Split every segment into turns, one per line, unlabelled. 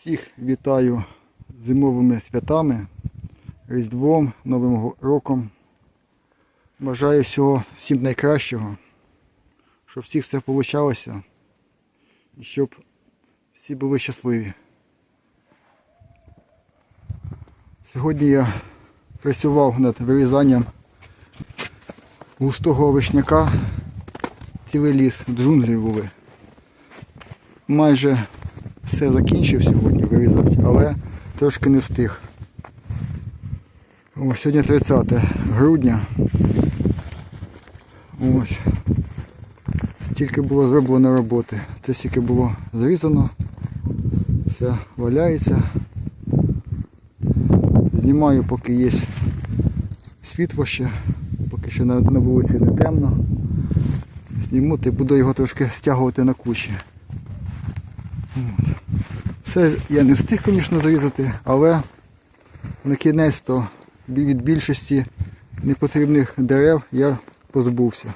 Всіх вітаю зимовими святами, Різдвом, Новим роком. Бажаю всього всім найкращого, щоб всіх все вийшло і щоб всі були щасливі. Сьогодні я працював над вирізанням густого вишняка, цілий ліс, джунглі були. Майже все закінчив сьогодні вирізати, але трошки не встиг. Ось сьогодні 30 грудня. Ось. Стільки було зроблено роботи. Це стільки було зрізано. Все валяється. Знімаю, поки є світло ще, поки ще на, вулиці не темно. Знімути, буду його трошки стягувати на кучі. Все я не встиг, звісно, зарізати, але на кінець то від більшості непотрібних дерев я позбувся.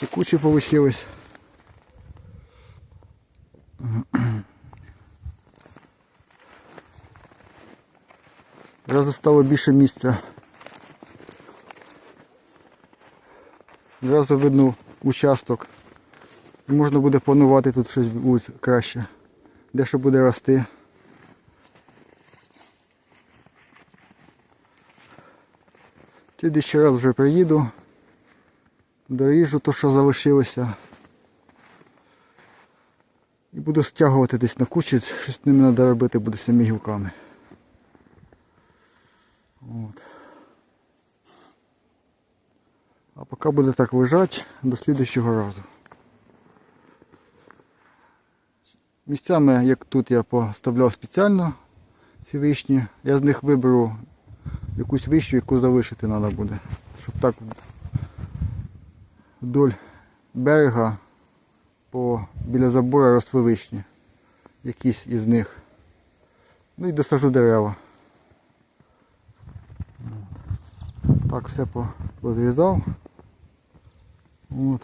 Ті кучі вийшли. Зразу стало більше місця. Зразу видно участок. І можна буде планувати тут щось буде краще. Де що буде рости. Слідуючий раз вже приїду. Доріжу то, що залишилося. І буду стягувати десь на кучі, щось з ними треба робити буде самі гілками. От. А поки буде так лежати до слідуючого разу. Місцями, як тут я поставляв спеціально ці вишні, я з них виберу якусь вишню, яку залишити треба буде. Щоб так вдоль берега по, біля забору росли вишні. Якісь із них. Ну і досажу дерева. Так все позрізав. От.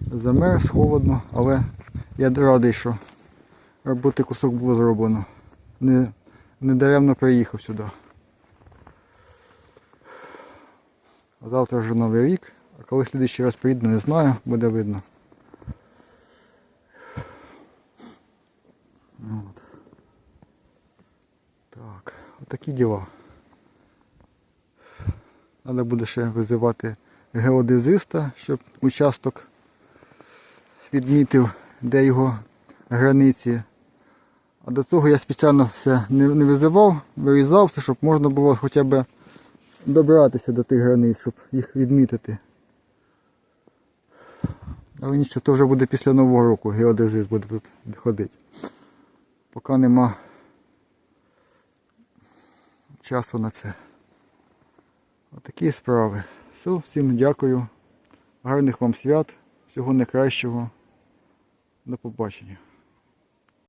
Замерз, холодно, але я радий, що роботи кусок було зроблено. Не, не даремно приїхав сюди. Завтра вже новий рік, а коли слідчий раз приїду, не знаю, буде видно. От. Так, отакі діла. Треба буде ще визивати геодезиста, щоб участок відмітив, де його границі. А до того я спеціально все не, не визивав, вирізав все, щоб можна було хоча б добратися до тих границь, щоб їх відмітити. Але нічого, то вже буде після Нового року, геодезист буде тут ходити. Поки нема часу на це. Отакі справи. Все, всім дякую. Гарних вам свят, всього найкращого. До побачення.